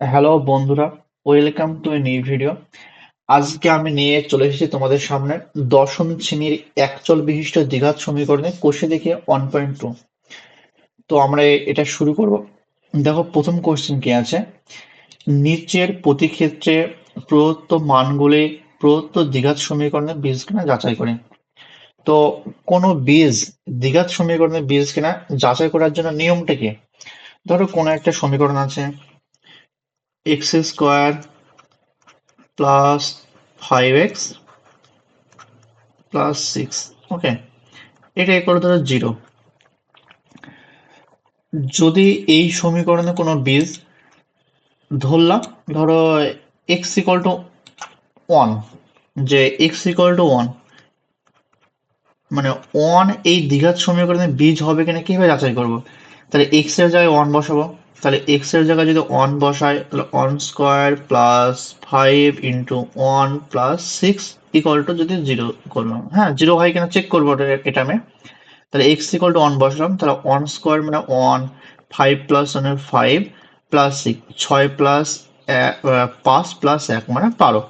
Hello বন্ধুরা। Welcome to a new video আজকে আমি নিয়ে চলে এসেছি তোমাদের সামনে দশম শ্রেণির একচল বিশিষ্ট দ্বিঘাত সমীকরণে কোষে দেখে ওয়ান পয়েন্ট টু তো আমরা এটা শুরু করব। দেখো, প্রথম কোশ্চেন কি আছে? নিচের প্রতি ক্ষেত্রে প্রদত্ত মানগুলি প্রদত্ত দ্বিঘাত সমীকরণের বীজ কিনা যাচাই করে। তো কোনো বীজ দ্বিঘাত সমীকরণের বীজ কিনা যাচাই করার জন্য নিয়মটা কি? ধরো কোনো একটা সমীকরণ আছে। Square plus five x plus six okay এটা করে ধরো জিরো যদি এই সমীকরণে কোনো বীজ ধরলাম, ধরো এক্স ইকল টু ওয়ান যে এক্স ইকল টু ওয়ান মানে ওয়ান এই দ্বিঘাত সমীকরণে বীজ হবে কিনা, কীভাবে যাচাই করব? তাহলে এক্সের জায়গায় ওয়ান বসাবো। তাহলে এক্সের জায়গায় যদি ওয়ান বসাই, তাহলে one square plus five into one plus six equal to যদি জিরো করলাম। হ্যাঁ জিরো হয় কিনা চেক করব এটা আমি তাহলে এক্স ইকুয়াল টু ওয়ান বসলাম, তাহলে ওয়ান স্কোয়ার মানে ওয়ান ফাইভ প্লাস ওয়ানের ফাইভ প্লাস সিক্স ছয় প্লাস পাঁচ প্লাস এক মানে বারো।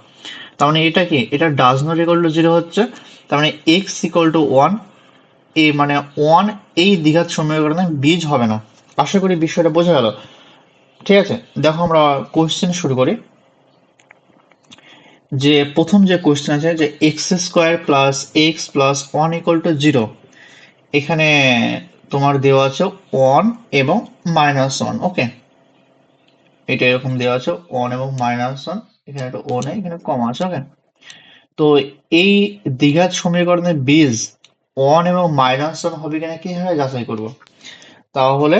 তার মানে এটা কি? এটা does not equal to zero হচ্ছে। তার মানে এক্স ইকুয়াল টু ওয়ান এ মানে ওয়ান এই দ্বিঘাত সমীকরণে বীজ হবে না। আশা করি বিষয়টা বোঝা গেল। ঠিক আছে, দেখো আমরা কোশ্চেন শুরু করি। যে প্রথম যে কোশ্চেন আছে, যে x square plus x plus one equal to zero এখানে তোমার দেওয়া আছে ওয়ান এবং মাইনাস ওয়ান ওকে এটা এরকম দেওয়া আছে ওয়ান এবং মাইনাস ওয়ান এখানে একটা ও নেই এখানে কম আছে ওকে তো এই দ্বিঘাত সমীকরণের বীজ ওয়ান এবং মাইনাস ওয়ান হবে কিনা কীভাবে যাচাই করব? তাহলে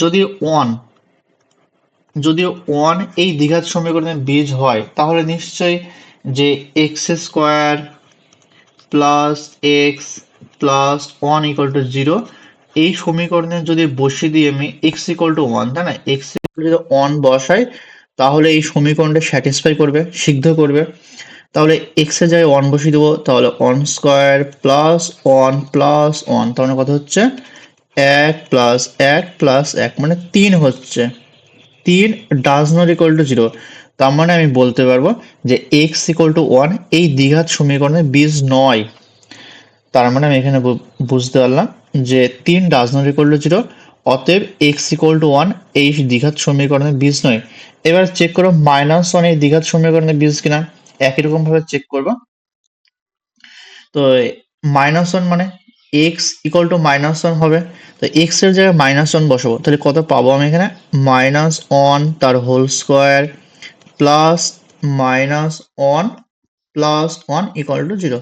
যদি ওয়ান যদি ওয়ান এই দ্বিঘাত সমীকরণের বীজ হয়, তাহলে নিশ্চয়ই যে x square plus x plus one equal to zero এই সমীকরণে যদি বসিয়ে দিই আমি এক্স ইকুয়াল টু ওয়ান তাই না? এক্স যদি ওয়ান বসাই, তাহলে এই সমীকরণটা স্যাটিসফাই করবে, সিদ্ধ করবে। তাহলে এক্স জায়গায় ওয়ান বসিয়ে দেবো, তাহলে one square plus one plus one তাহলে কথা হচ্ছে? এক প্লাস এক প্লাস এক মানে তিন হচ্ছে। তিন does not equal to zero তার মানে আমি বলতে পারব যে এক্স ইকুয়াল টু ওয়ান এই দ্বিঘাত সমীকরণের বীজ নয়। তার মানে আমি এখানে বুঝতে পারলাম যে তিন does not equal to zero অতএব এক্স ইকুয়াল টু ওয়ান এই দ্বিঘাত সমীকরণের বীজ নয়। এবার চেক করো মাইনাস ওয়ান এই দ্বিঘাত সমীকরণের বীজ কিনা? একই রকম ভাবে চেক করব। তো মাইনাস ওয়ান মানে? X equal to minus one হবে তো এক্সের জায়গায় মাইনাস ওয়ান বসাবো তাহলে কত পাবো আমি এখানে মাইনাস ওয়ান তার whole square plus minus one plus one equal to zero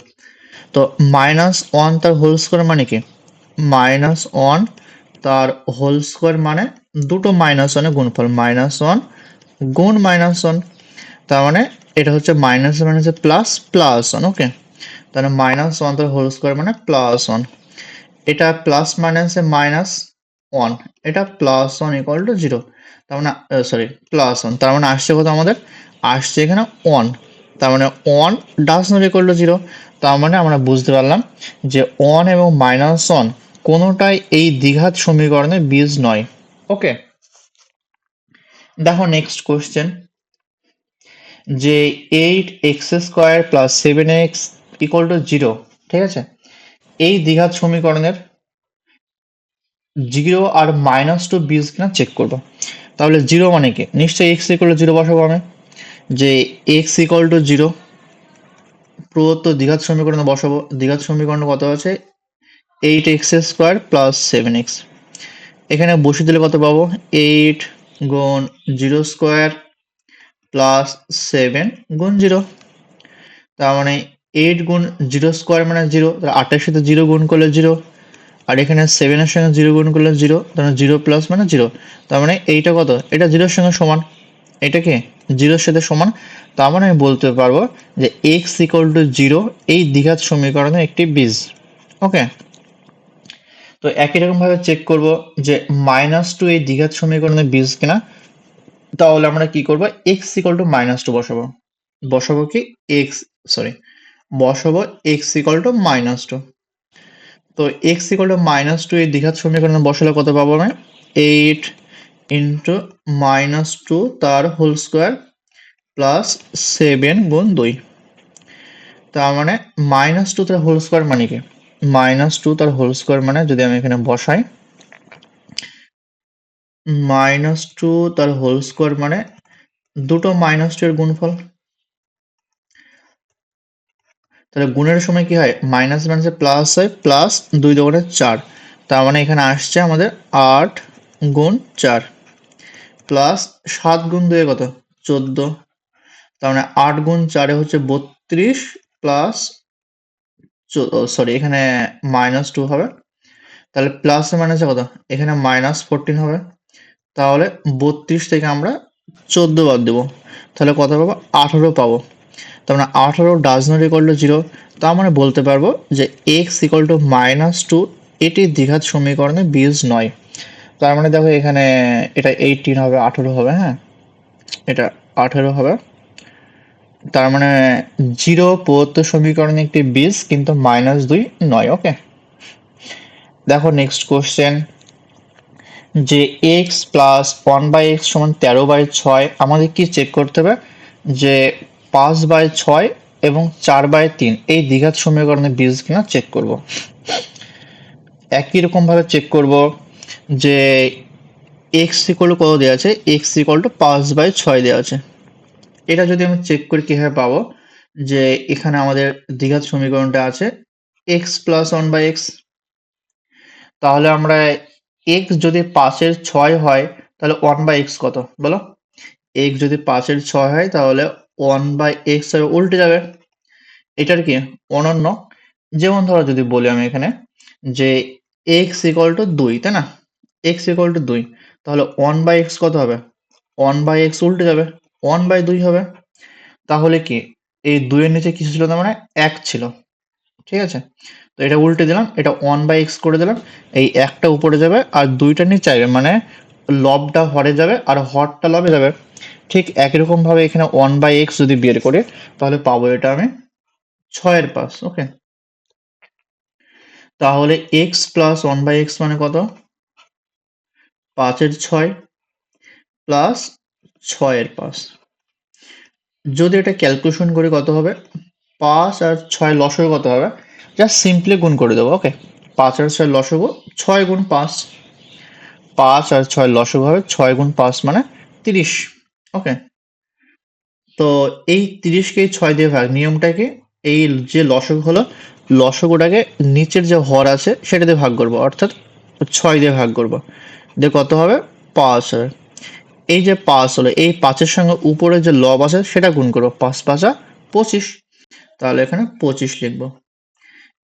তো মাইনাস ওয়ান তার হোল স্কোয়ার মানে কি মাইনাস ওয়ান তার হোল স্কোয়ার মানে দুটো মাইনাস ওয়ানে গুণফল মাইনাস ওয়ান গুণ মাইনাস ওয়ান তার মানে এটা হচ্ছে মাইনাস মাইনাসে প্লাস প্লাস ওয়ান ওকে তাহলে মাইনাস ওয়ান তার হোল স্কোয়ার মানে প্লাস ওয়ান এটা প্লাস মাইনাসে মাইনাস ওয়ান এটা plus one equal to zero তার মানে সরি প্লাস ওয়ান তার মানে আসছে কত আমাদের? আসছে এখানে ওয়ান তার মানে one does not equal to zero তার মানে আমরা বুঝতে পারলাম যে ওয়ান এবং মাইনাস ওয়ান কোনোটাই এই দ্বিঘাত সমীকরণের বীজ নয়। ওকে দেখো নেক্সট কোয়েশ্চেন যে eight x square plus seven x equal to zero ঠিক আছে? এই দ্বিঘাত সমীকরণের জিরো আর মাইনাস টু বীজ কিনা চেক করব। তাহলে জিরো মানে কি? নিশ্চয়ই এক্স ইকুয়াল জিরো বসাবো আমি। যে এক্স ইকুয়াল টু জিরো প্রদত্ত দ্বিঘাত সমীকরণে বসাবো। দ্বিঘাত সমীকরণ কত আছে? Eight x square plus seven x এখানে বসে দিলে কত পাবো? এইট গুণ জিরো স্কোয়ার প্লাস সেভেন গুণ জিরো তার মানে এইট গুণ জিরো স্কোয়ার মানে জিরো আটের সাথে জিরো গুণ করলে জিরো আর এখানে সেভেনের সঙ্গে জিরো গুণ করলে জিরো তার জিরো প্লাস মানে জিরো তার মানে এইটা কত? এটা জিরোর সঙ্গে সমান। এটা কি? জিরোর সাথে সমান। তার মানে আমি বলতে পারব যে এক্স ইকুয়াল টু জিরো এই দ্বিঘাত সমীকরণের একটি বীজ। ওকে তো একই রকম ভাবে চেক করব যে মাইনাস টু এই দ্বিঘাত সমীকরণের বীজ কিনা। তাহলে আমরা কি করব? X equal to minus two বসাবো। বসাবো কি? এক্স সরি বসাবো x equal to minus two তো x equal to minus two এই দ্বিঘাত সমীকরণে বসালে কত পাবো আমি? এইট ইন্টু মাইনাস টু তার হোল স্কোয়ার প্লাস সেভেন গুণ দুই। তার মানে মাইনাস টু তার হোল স্কোয়ার মানে কি? মাইনাস টু তার হোল স্কোয়ার মানে যদি আমি এখানে বসাই মাইনাস টু তার হোল স্কোয়ার মানে দুটো মাইনাস টু এর গুণফল। তাহলে গুণের সময় কি হয়? মাইনাস মাইনাসে প্লাস হয় প্লাস দুই দোকানে চার। তার মানে এখানে আসছে আমাদের আট গুণ চার। প্লাস সাত গুণ দুয়ে কত? চোদ্দ। তার মানে আট গুণ চারে হচ্ছে বত্রিশ প্লাস সরি এখানে মাইনাস টু হবে। তাহলে প্লাস মাইনাসে কত? এখানে মাইনাস ফোরটিন হবে। তাহলে বত্রিশ থেকে আমরা চোদ্দ বাদ দেবো। তাহলে কত পাবো? আঠারো পাবো। তার মানে আঠারো does not equal to zero তার মানে বলতে পারব যে x equal to minus two এটি দ্বিঘাত সমীকরণে বীজ নয়। তার মানে দেখো এখানে এটা এইটিন হবে, আঠেরো হবে হ্যাঁ? এটা আঠেরো হবে। তার মানে জিরো প্রদত্ত সমীকরণে একটি বীজ কিন্তু মাইনাস দুই নয় ওকে দেখো নেক্সট কোশ্চেন যে x plus one by x সমান তেরো বাই ছয়, আমাদের কি চেক করতে হবে? যে পাঁচ বাই ছয় এবং চার বাই তিন। এই দ্বিঘাত সমীকরণের বীজ কিনা চেক করব। একই রকম ভাবে চেক করব যে এক্স ইকল কত দেওয়া আছে? এক্স ইকল টু পাঁচ বাই ছয় দেওয়া আছে। এটা যদি আমি চেক করি, কীভাবে পাবো? যে এখানে আমাদের দ্বিঘাত সমীকরণটা আছে x plus one by x তাহলে আমরা এক্স যদি পাঁচের ছয় হয়, তাহলে ওয়ান বাই এক্স কত? বলো। এক্স যদি পাঁচের ছয় হয়, তাহলে ওয়ান বাই এক্স হবে উল্টে যাবে। এটার কি? অনন্য। যেমন ধরো যদি বলি আমি এখানে যে এক্স ইকুয়াল টু দুই, তাই না? এক্স ইকুয়াল টু দুই। তাহলে ওয়ান বাই এক্স কত হবে? ওয়ান বাই এক্স উল্টে যাবে। ওয়ান বাই দুই হবে। তাহলে কি? এই দুইয়ের নিচে কিছু ছিল তার মানে? এক ছিল। ঠিক আছে? তো এটা উল্টে দিলাম। এটা ওয়ান বাই এক্স করে দিলাম। এই একটা উপরে যাবে আর দুইটা নিচে যাবে মানে লবটা হরে যাবে আর হরটা লবে যাবে। ঠিক একই রকম ভাবে এখানে ওয়ান বাই এক্স যদি বের করি, তাহলে পাবো এটা আমি ছয়ের পাস ওকে তাহলে x plus one by x মানে কত? পাঁচের ছয় প্লাস ছয়ের পাঁচ। যদি এটা ক্যালকুলেশন করি কত হবে? পাঁচ আর ছয় লসগু কত হবে? জাস্ট সিম্পলি গুণ করে দেবো ওকে পাঁচ আর ছয় লসগু ছয় গুণ পাঁচ। পাঁচ আর ছয় লসগু হবে, ছয় গুণ পাঁচ মানে তিরিশ। ওকে তো এই তিরিশকে ছয় দিয়ে ভাগ নিয়মটা কি এই যে লসক হলো লসগুটাকে নিচের যে হর আছে, সেটা দিয়ে ভাগ করব, অর্থাৎ ছয় দিয়ে ভাগ করব। দিয়ে কত হবে? পাঁচ হবে। এই যে পাঁচ হলো, এই পাঁচের সঙ্গে উপরে যে লব আছে, সেটা গুণ করব, পাঁচ পাঁচা পঁচিশ। তাহলে এখানে পঁচিশ লিখব।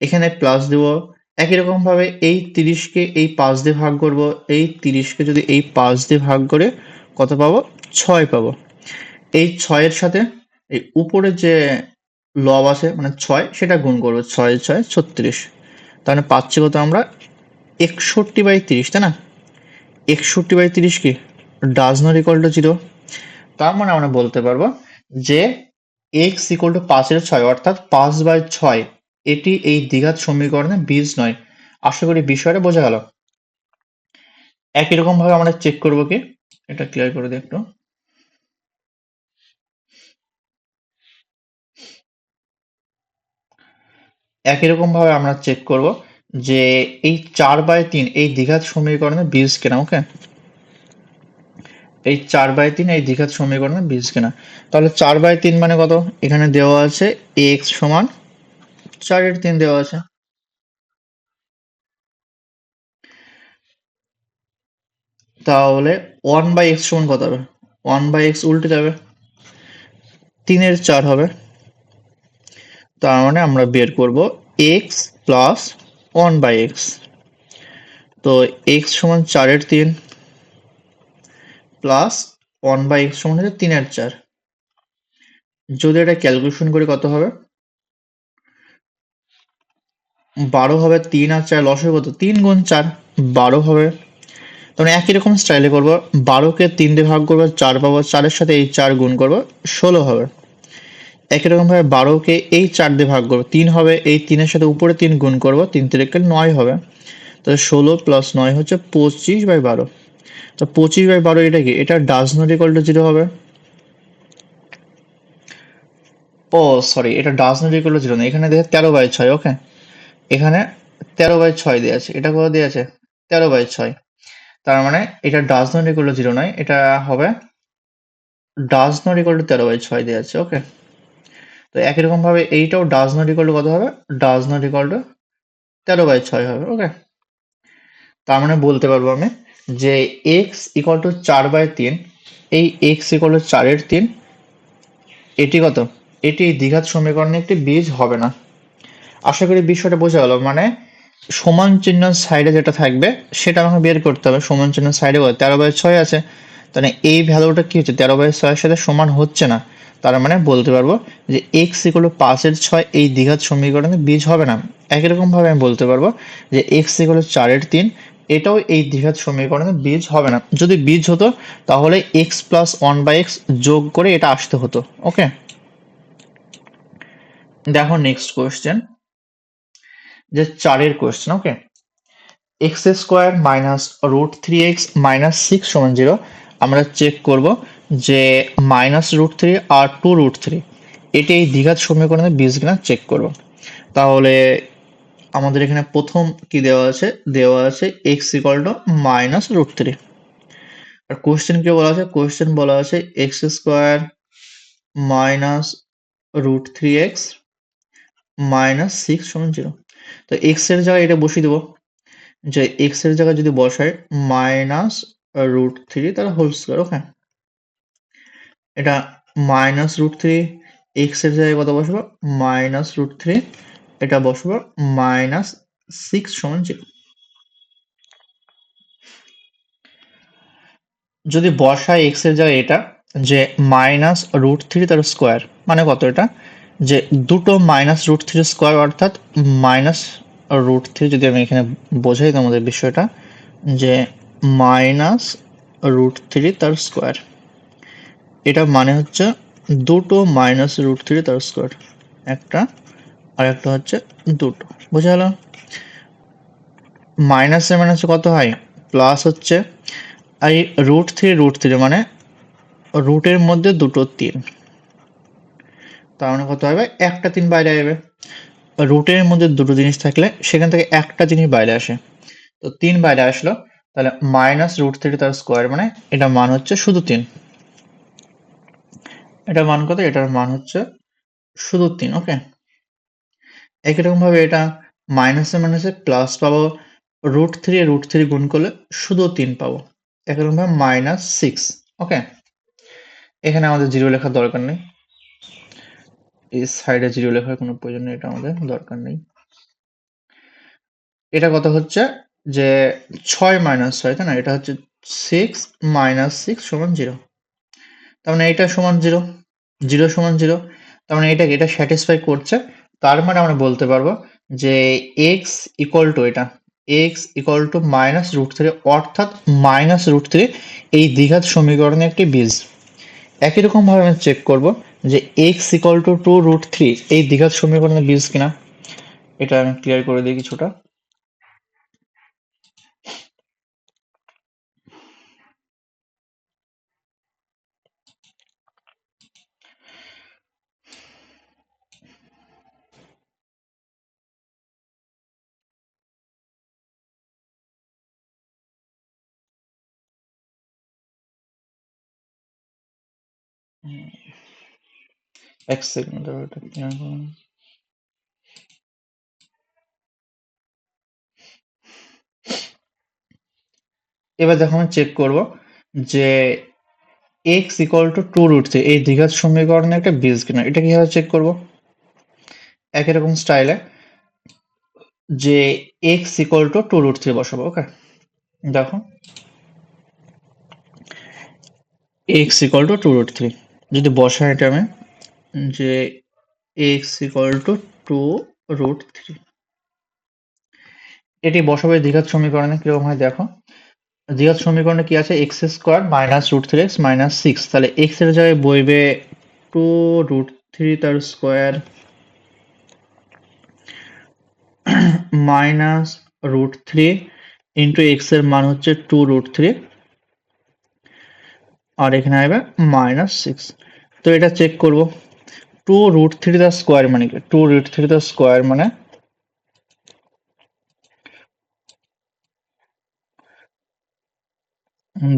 এখানে প্লাস দেবো। একই রকম ভাবে এই তিরিশকে এই পাঁচ দিয়ে ভাগ করব। এই তিরিশকে যদি এই পাঁচ দিয়ে ভাগ করে কত পাবো? ছয় পাবো। এই ছয়ের সাথে এই উপরে যে লব আছে মানে ছয়, সেটা গুণ করব। ছয় ছয়, ছত্রিশ। তাহলে পাচ্ছি কত আমরা? একষট্টি বাই তিরিশ, তাই না? একষট্টি বাই তিরিশ কি? Does not equal to zero তার মানে আমরা বলতে পারব যে এক্স ইকুয়াল টু পাঁচের ছয়, অর্থাৎ পাঁচ বাই ছয়, এটি এই দ্বিঘাত সমীকরণে বীজ নয়। আশা করি বিষয়টা বোঝা গেল। একই রকম ভাবে আমরা চেক করব কি? এটা ক্লিয়ার করে দিই একটু। একই রকম ভাবে আমরা চেক করব যে এই চার বাই তিন, এই দ্বিঘাত সমীকরণে বীজ কেনা ওকে এই চার বাই তিন, এই দ্বিঘাত সমীকরণে বীজ কেনা। তাহলে চার বাই তিন মানে কত? এখানে দেওয়া আছে এক্স সমান চারের তিন দেওয়া আছে। তাহলে ওয়ান বাই এক্স সমান কত হবে? ওয়ান বাই এক্স উল্টে যাবে। তিনের চার হবে। তার মানে আমরা বের করব x plus one by x তো এক্স সমান চারের তিন প্লাস ওয়ান বাই এক্স সমান হচ্ছে তিনের চার। যদি এটা ক্যালকুলেশন করি কত হবে? বারো হবে তিন আর চার লসের কত? তিন গুণ চার, বারো হবে। তখন একই রকম স্টাইলে করব। বারোকে তিন দিয়ে ভাগ করব, চার পাবো, চারের সাথে এই চার গুণ করব, ষোলো হবে। একই রকম ভাবে বারোকে এই চার দিয়ে ভাগ করব। তিন হবে, এই তিনের সাথে উপরে তিন গুণ করব, তিন তিরিকে নয় হবে। তাহলে ষোলো প্লাস নয় হচ্ছে পঁচিশ বাই বারো। তো পঁচিশ বাই বারো এটা কি? এটা does not equal to zero হবে। ও সরি এটা does not equal to zero না এখানে দেখে তেরো বাই ছয় ওকে এখানে তেরো বাই ছয় দেওয়া আছে। এটা কত দেওয়া আছে? তেরো বাই ছয়। তার মানে এটা does not equal to zero নয়। এটা হবে ডাজ নট ইকুয়াল টু তেরো বাই ছয় দেওয়া আছে ওকে তো একই রকম ভাবে এইটাও ডাজ নট ইকুয়াল টু কত হবে? ডাজ নট ইকুয়াল টু তেরো বাই ছয় হবে ওকে তার মানে বলতে পারব আমি যে এক্স ইকুয়াল টু চার বাই তিন, এই এক্স ইকুয়াল টু চারের তিন, এটি কত? এটি দ্বিঘাত সমীকরণে একটি বীজ হবে না। আশা করি বিষয়টা বোঝা গেল মানে সমান চিহ্ন সাইডে যেটা থাকবে, সেটা আমাকে বের করতে হবে, সমান চিহ্ন সাইডে তেরো বাই ছয় আছে, তাহলে এই ভ্যালুটা কি হচ্ছে? তেরো বাই ছয়ের সাথে সমান হচ্ছে না। তার মানে বলতে পারব যে এক্স ইকুয়াল পাঁচের ছয় এই দ্বিঘাত সমীকরণে বীজ হবে না। একই রকম ভাবে আমি বলতে পারব যে এক্স ইকুয়াল চারের তিন, এটাও এই দ্বিঘাত সমীকরণে বীজ হবে না। যদি বীজ হতো, তাহলে x plus one by x যোগ করে এটা আসতে হতো ওকে দেখো নেক্সট কোয়েশ্চেন যে চারের question okay x square minus root three x minus six সমান জিরো আমরা চেক করব। যে মাইনাস রুট থ্রি আর টু রুট থ্রি এটি এই দ্বিঘাত সমীকরণে বীজ কিনা চেক করব তাহলে আমাদের এখানে প্রথম কি দেওয়া আছে? দেওয়া আছে x equal to minus root three R question কি বলা আছে? কোয়েশ্চেন বলা আছে x square minus root three x minus six সমান জিরো তো এক্সের জায়গায় এটা বসিয়ে দেবো। যে এক্সের জায়গায় যদি বসায় মাইনাস রুট থ্রি তাহলে হোল স্কোয়ার ওকে এটা মাইনাস রুট থ্রি এক্সের জায়গায় কত বসবো? মাইনাস রুট থ্রি এটা বসবো মাইনাস সিক্স সমান জিরো যদি বসায় এক্সের জায়গায় এটা, যে মাইনাস রুট থ্রি তার স্কোয়ার মানে কত এটা? যে দুটো মাইনাস রুট থ্রি স্কোয়ার অর্থাৎ মাইনাস রুট থ্রি যদি আমি এখানে বোঝাই তোমাদের বিষয়টা, যে মাইনাস রুট থ্রি তার স্কোয়ার এটা মানে হচ্ছে দুটো মাইনাস রুট থ্রি তার স্কোয়ার একটা আর একটা হচ্ছে দুটো। বুঝা গেল? মাইনাসে মাইনাসে কত হয়? প্লাস হচ্ছে এই রুট থ্রি রুট থ্রি মানে রুটের মধ্যে দুটো তিন। তার মানে কত হবে? একটা তিন বাইরে আসবে। রুটের মধ্যে দুটো জিনিস থাকলে সেখান থেকে একটা জিনিস বাইরে আসে। তো তিন বাইরে আসলো, তাহলে মাইনাস রুট থ্রি তার স্কোয়ার মানে এটা মান হচ্ছে শুধু তিন। এটা মান কত? এটার মান হচ্ছে শুধু তিন ওকে একই রকম ভাবে এটা মাইনাসে মাইনাসে প্লাস পাবো রুট থ্রি রুট থ্রি গুণ করলে শুধু তিন পাবো। একই রকম ভাবে মাইনাস সিক্স ওকে এখানে আমাদের জিরো লেখার দরকার নেই। এই সাইডে জিরো লেখার কোনো প্রয়োজন নেই, এটা আমাদের দরকার নেই। এটা কত হচ্ছে? যে ছয় মাইনাস ছয় তাই না? এটা হচ্ছে সিক্স মাইনাস সিক্স সমান জিরো তার মানে এটা সমান জিরো জিরো সমান জিরো তার মানে এটা এটা স্যাটিসফাই করছে। তার মানে আমরা বলতে পারব যে এক্স ইকুয়াল টু এটা x equal to minus root three অর্থাৎ মাইনাস রুট থ্রি এই দ্বিঘাত সমীকরণে একটি বীজ। একই রকম ভাবে আমি চেক করব যে x equal to two root three এই দ্বিঘাত সমীকরণের বীজ কিনা। এটা আমি ক্লিয়ার করে দিই কিছুটা। এক সেকেন্ড করুন এবার দেখো আমি চেক করব যে x equal to two root three এই দ্বিঘাত সমীকরণে একটা বীজ কিনা, এটা কীভাবে চেক করব? একই রকম স্টাইলে যে x equal to two root three বসাবো ওকে দেখো। X equal to two root three যদি বসাই এটা আমি, যে x equal to two root three এটি বসাবে দ্বিঘাত সমীকরণে, কীরকম হয় দেখো। দ্বিঘাত সমীকরণে কি আছে? X square minus root three x minus six তাহলে এক্সের জায়গায় বইবে টু রুট থ্রি তার square minus root three into এক্সের মান হচ্ছে টু রুট থ্রি আর এখানে আসবে মাইনাস সিক্স তো এটা চেক করব। Two root three the square মানে কি? Two root three the square মানে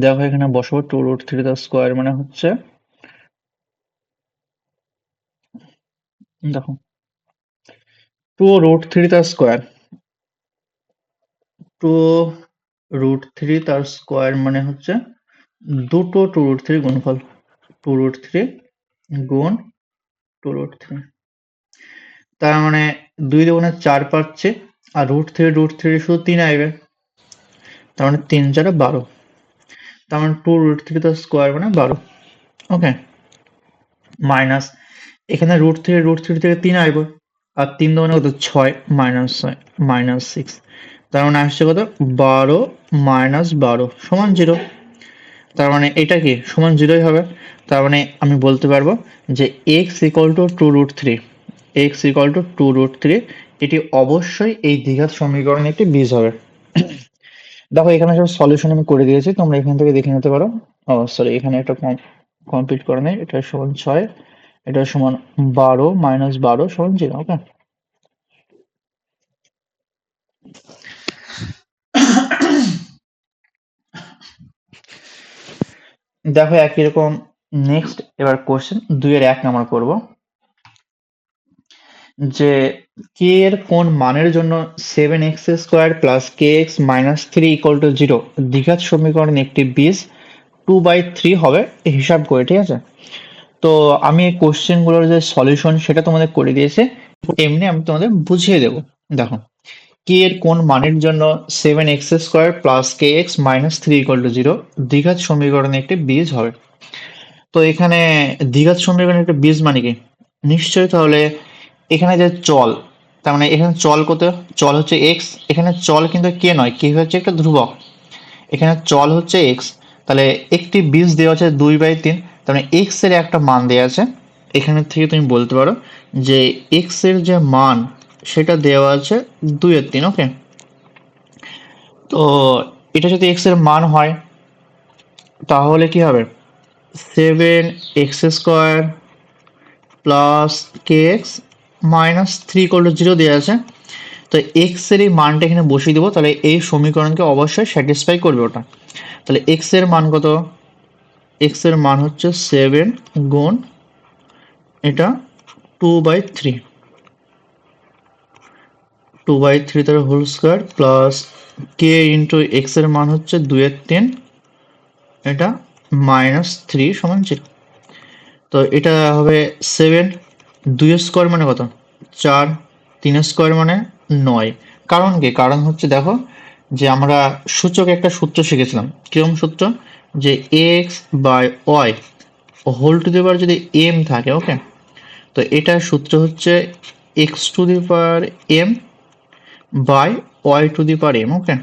দেখো এখানে বসবো two root three the square মানে হচ্ছে দেখো। টু রুট থ্রি তার স্কোয়ার টু রুট থ্রি তার স্কোয়ার মানে হচ্ছে দুটো টু রুট থ্রি গুণফল। টু রুট থ্রি গুণ টু রুট থ্রি তার মানে দুই দুগুণে চার পাচ্ছে, আর রুট থ্রি রুট থ্রি শুধু তিন আসবে। তার মানে তিন চারে বারো। তার মানে টু রুট থ্রি তো স্কোয়ার মানে বারো। ওকে মাইনাস এখানে রুট থ্রি রুট থ্রি থেকে তিন আসবে, আর তিন দুগুণে কত? ছয় মাইনাস ছয় মাইনাস সিক্স তার মানে আসছে কত? বারো মাইনাস বারো, সমান জিরো তার মানে এটা কি? সমান জিরোই হবে। তার মানে আমি বলতে পারব যে x equal to two root three x equal to two root three এটি অবশ্যই এই দীঘার সমীকরণে একটি বীজ হবে। দেখো, এখানে সব সলিউশন আমি করে দিয়েছি, তোমরা এখান থেকে দেখে নিতে পারো। ও সরি এখানে একটা কমপ্লিট করে নেই। এটা সমান ছয়, এটা সমান বারো মাইনাস বারো, সমান জিরো ওকে দেখো একই রকম নেক্সট এবার কোশ্চেন দুইয়ের এক নাম্বার করব। যে কে এর কোন মানের জন্য seven x square plus k x minus three equal to zero দ্বিঘাত সমীকরণ একটি বীজ টু বাই থ্রি হবে হিসাব করে, ঠিক আছে? তো আমি এই কোশ্চেনগুলোর যে সলিউশন সেটা তোমাদের করে দিয়েছে, এমনি আমি তোমাদের বুঝিয়ে দেবো। দেখো কে এর কোন মানের জন্য seven x square plus k x minus three equal to zero দ্বিঘাত সমীকরণে একটি বীজ হবে। তো এখানে দ্বিঘাত সমীকরণে একটা বীজ মানে কি? নিশ্চয়ই তাহলে এখানে যে চল, তার মানে এখানে চল কত? চল হচ্ছে এক্স এখানে চল কিন্তু কে নয় কে হচ্ছে একটা ধ্রুবক। এখানে চল হচ্ছে এক্স তাহলে একটি বীজ দেওয়া আছে দুই বাই তিন, তার মানে এক্সের একটা মান দেওয়া আছে। এখানে থেকে তুমি বলতে পারো যে এক্সের যে মান সেটা দেওয়া আছে দুই দুইয়ের তিন ওকে তো এটা যদি এক্সের মান হয়, তাহলে কি হবে? Seven x square plus k x minus three করলে জিরো দেওয়া আছে। তো এক্সের এই মানটা এখানে বসিয়ে দেবো, তাহলে এই সমীকরণকে অবশ্যই স্যাটিসফাই করবে ওটা। তাহলে এক্সের মান কত? এক্সের মান হচ্ছে সেভেন গুণ এটা two by three two by three তার whole square plus k into এক্সের মান হচ্ছে দুইয়ের তিন। এটা মাইনাস থ্রি সমান জিরো তো এটা হবে সেভেন দুই স্কোয়ার মানে কত? চার। তিন স্কোয়ার মানে নয়। কারণ কি? কারণ হচ্ছে দেখো যে আমরা সূচক একটা সূত্র শিখেছিলাম। কিরম সূত্র? যে x by y whole to the power যদি এম থাকে ওকে তো এটার সূত্র হচ্ছে x to the power m by y to the power m okay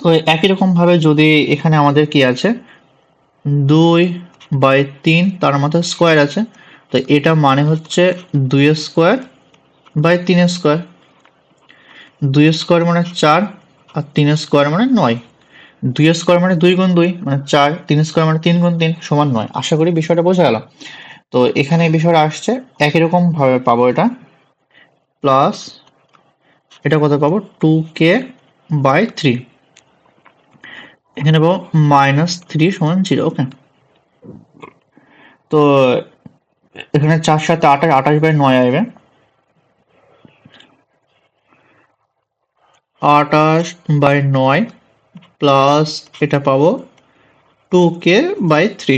তো একই রকমভাবে যদি এখানে আমাদের কি আছে? দুই বাই তিন, তার মধ্যে স্কোয়ার আছে। তো এটা মানে হচ্ছে দুই স্কোয়ার বাই তিন স্কোয়ার দুই স্কোয়ার মানে চার আর তিন স্কোয়ার মানে নয়। দুই স্কোয়ার মানে দুই গুণ দুই মানে চার, তিন স্কোয়ার মানে তিন গুণ তিন সমান নয়। আশা করি বিষয়টা বোঝা গেল। তো এখানে বিষয়টা আসছে। একই রকম ভাবে পাবো এটা। প্লাস এটা কত পাবো? টু কে বাই থ্রি এখানে পাবো মাইনাস থ্রি সমান জিরো ওকে তো এখানে চার সাথে আঠাশ আঠাশ বাই নয় আসবে। আঠাশ বাই নয় প্লাস এটা পাবো টু কে বাই থ্রি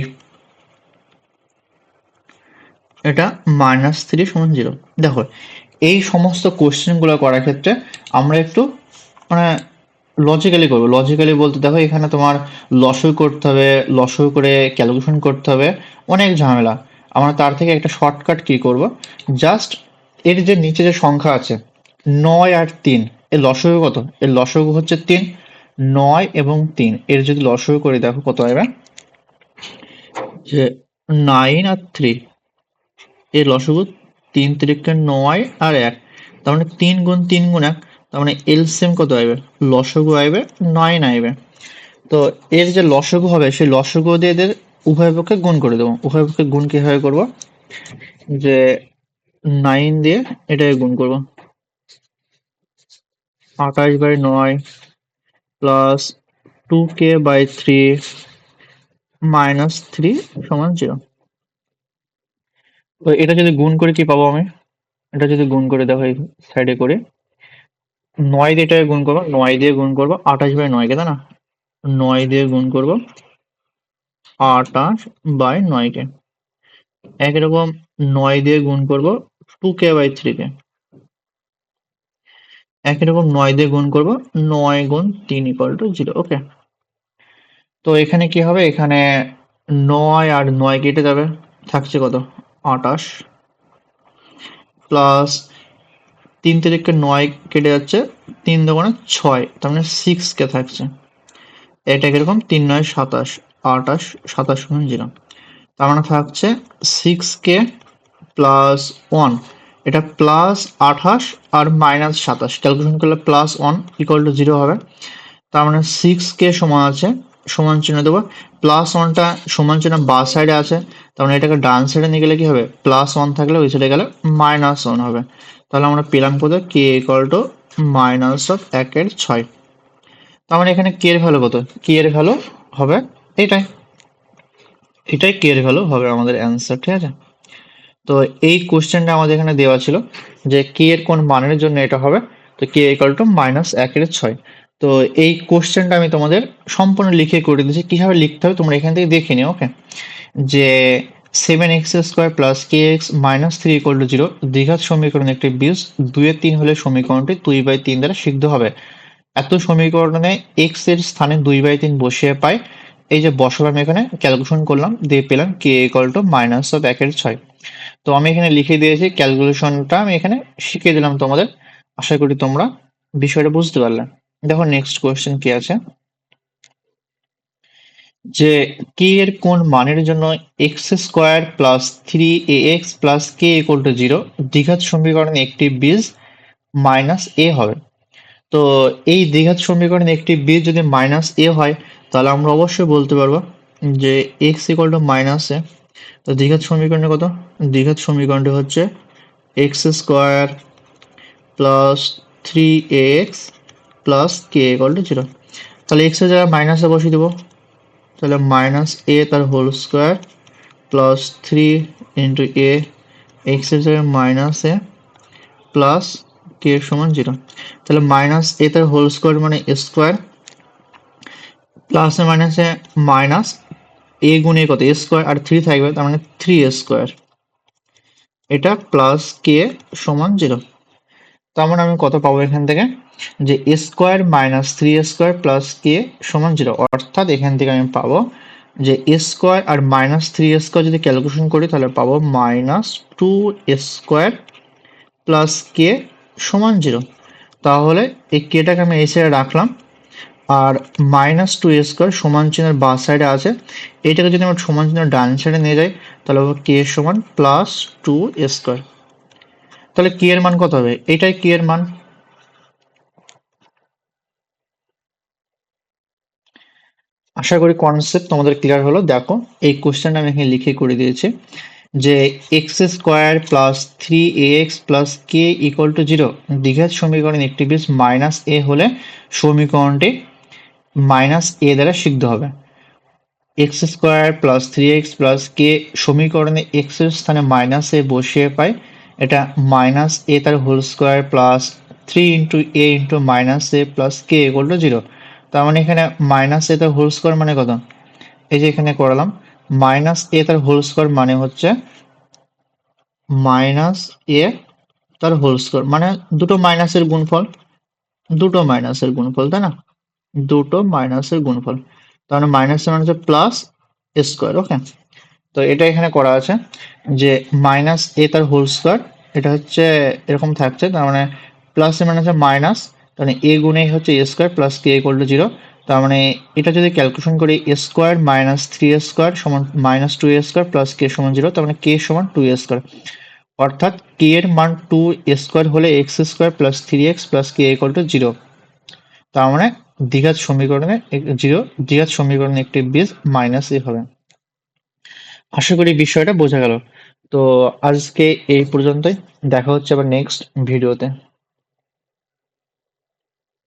এটা মাইনাস থ্রি সমান জিরো দেখো এই সমস্ত কোশ্চেনগুলো করার ক্ষেত্রে আমরা একটু মানে লজিক্যালি করব। লজিক্যালি বলতে দেখো, এখানে তোমার লসই করতে হবে, লসই করে ক্যালকুলেশন করতে হবে, অনেক ঝামেলা। আমরা তার থেকে একটা শর্টকাট কি করব? জাস্ট এর যে নিচে যে সংখ্যা আছে, নয় আর তিন, এর লসগু কত? এর লসগু হচ্ছে তিন, নয় এবং তিন। এর যদি লসগু করে, দেখো কত হবে যে নাইন আর থ্রি এর লসগু তিন তিরিকে নয় আর এক। তার মানে তিন গুণ তিন গুণ এক। তার মানে এলসিএম কত আসবে লসগু আসবে নয় আইবে। তো এর যে লসগু হবে, সেই লসগু দিয়ে এদের উভয় পক্ষে গুণ করে দেবো। উভয় পক্ষে গুণ কীভাবে করব? যে নাইন দিয়ে এটাকে গুণ করব। আঠাশ বাই নয় plus two k by three minus three সমান জিরো এটা যদি গুণ করে কি পাবো আমি? এটা যদি গুণ করে দেখো এই সাইডে করে। নয় দিয়ে এটাকে গুণ করব। নয় দিয়ে গুণ করব। আঠাশ বাই নয়কে, তাই না? নয় দিয়ে গুণ করব। আঠাশ বাই নয়কে। একই রকম নয় দিয়ে গুণ করব টু কে বাই থ্রিকে একই রকম নয় দিয়ে গুণ করব নয় গুণ তিন ইকুয়াল টু জিরো ওকে তো এখানে কি হবে? এখানে নয় আর নয় কেটে যাবে। থাকছে কত? আটাশ প্লাস তিন তারিখে নয় কেটে যাচ্ছে, তিন দোকানে ছয়, তার মানে সিক্স কে থাকছে। এটা কীরকম? তিন নয় সাতাশ আটাশ সাতাশ গুণ জিরো। তার মানে থাকছে সিক্স কে প্লাস ওয়ান এটা প্লাস আঠাশ আর মাইনাস সাতাশ। ক্যালকুলেশন করলে plus one equal to zero হবে। তার মানে সিক্স কে সমান আছে সমান চিহ্ন দেবো। প্লাস ওয়ানটা সমান চিহ্ন বা সাইডে আছে, তার মানে এটাকে ডান সাইডে নিয়ে গেলে কি হবে? প্লাস ওয়ান থাকলে ওই সাইডে গেলে মাইনাস ওয়ান হবে। তাহলে আমরা পেলাম কোথায়? K equal to minus of একের ছয়। তার মানে এখানে কে এর ভ্যালু কত? কে এর ভ্যালু হবে এটাই। এটাই কে এর ভ্যালু হবে আমাদের অ্যান্সার ঠিক আছে? তো এই কোশ্চেনটা আমাদের এখানে দেওয়া ছিল যে কে এর কোন মানের জন্য এটা হবে? তো কে ইকুয়াল টু মাইনাস একের ছয়। তো এই কোশ্চেনটা আমি তোমাদের সম্পূর্ণ লিখে করে দিয়েছি। কীভাবে লিখতে হবে তোমরা এখান থেকে দেখে নিও ওকে যে seven x square plus k x minus three equal to zero দ্বিঘাত সমীকরণ একটি বীজ দুয়ের তিন হলে সমীকরণটি দুই বাই তিন দ্বারা সিদ্ধ হবে। এত সমীকরণে এক্সের স্থানে দুই বাই তিন বসিয়ে পাই, এই যে বসাবো আমি এখানে ক্যালকুলেশন করলাম, দিয়ে পেলাম k equal to minus of একের ছয়। তো আমি এখানে লিখে দিয়েছি ক্যালকুলেশনটা আমি এখানে শিখিয়ে দিলাম তোমাদের। আশা করি তোমরা বিষয়টা বুঝতে পারলে। দেখো নেক্সট কোয়েশ্চেন কি আছে? যে কে এর কোন মানের জন্য x square plus three a x plus k equal to zero দ্বিঘাত সমীকরণে একটি বীজ মাইনাস এ হবে? তো এই দ্বিঘাত সমীকরণে একটি বীজ যদি মাইনাস এ হয়, তাহলে আমরা অবশ্যই বলতে পারব যে x equal to minus a তো দ্বিঘাত সমীকরণে কত? দ্বিঘাত সমীকরণটি হচ্ছে x square plus three a x plus k equal to zero তাহলে এক্সের জায়গায় মাইনাসে বসিয়ে দেবো। তাহলে মাইনাস এ তার whole square plus three into a এক্সের জায়গায় মাইনাস এ প্লাস কে সমান জিরো তাহলে মাইনাস এ তার হোল স্কোয়ার মানে স্কোয়ার প্লাসে মাইনাসে মাইনাস এ গুণে কত? স্কোয়ার আর থ্রি থাকবে, তার মানে থ্রি স্কোয়ার এটা প্লাস কে সমান জিরো তার মানে আমি কত পাবো এখান থেকে? যে a square minus three square plus k সমান জিরো অর্থাৎ এখান থেকে আমি পাবো যে এ স্কোয়ার আর মাইনাস থ্রি স্কোয়ার যদি ক্যালকুলেশন করি, তাহলে পাবো minus two square plus k সমান জিরো তাহলে এই কেটাকে আমি এই সাইডে রাখলাম, আর মাইনাস টু স্কোয়ার সমান চিহ্নের বা সাইডে আছে। এটাকে যদি আমরা সমান চিহ্ন ডান সাইডে নিয়ে যাই, তাহলে কে সমান প্লাস টু স্কোয়ার তাহলে কে এর মান কত হবে? এটাই কে এর মান। আশা করি কনসেপ্ট তোমাদের ক্লিয়ার হলো। দেখো, এই কোশ্চেনটা আমি এখানে লিখে করে দিয়েছি যে x square plus three a x plus k equal to zero দ্বিঘাত সমীকরণ একটি বীজ মাইনাস এ হলে সমীকরণটি মাইনাস এ দ্বারা সিদ্ধ হবে। X square plus three x plus k সমীকরণে এক্সের স্থানে মাইনাস এ বসিয়ে পাই, এটা মাইনাস এ তার whole square plus three into a into minus a plus k equal to zero তার মানে এখানে মাইনাস এ তার হোল স্কোয়ার মানে কত? এই যে এখানে করালাম মাইনাস এ তার হোল স্কোয়ার মানে হচ্ছে মাইনাস এ তার হোল স্কোয়ার মানে দুটো মাইনাসের গুণফল, দুটো মাইনাসের গুণফল, তাই না? দুটো মাইনাসের গুণফল, তার মানে মাইনাস মানে হচ্ছে প্লাস স্কোয়ার ওকে তো এটা এখানে করা আছে যে মাইনাস এ তার হোল স্কোয়ার এটা হচ্ছে এরকম থাকছে, তার মানে প্লাস মানে হচ্ছে মাইনাস তাহলে এ গুণে হচ্ছে a square plus k equal to zero তার মানে এটা যদি ক্যালকুলেশন করি a square minus three a square সমান minus two a square plus k সমান জিরো তার মানে কে সমান টু এ স্কোয়ার অর্থাৎ কে এর মান টু এ স্কোয়ার হলে x square plus three x plus k equal to zero তার মানে দ্বিঘাত সমীকরণে জিরো দ্বিঘাত সমীকরণে একটি বীজ মাইনাস এ হবে। আশা করি বিষয়টা বোঝা গেল। তো আজকে এই পর্যন্তই। দেখা হচ্ছে আবার নেক্সট ভিডিওতে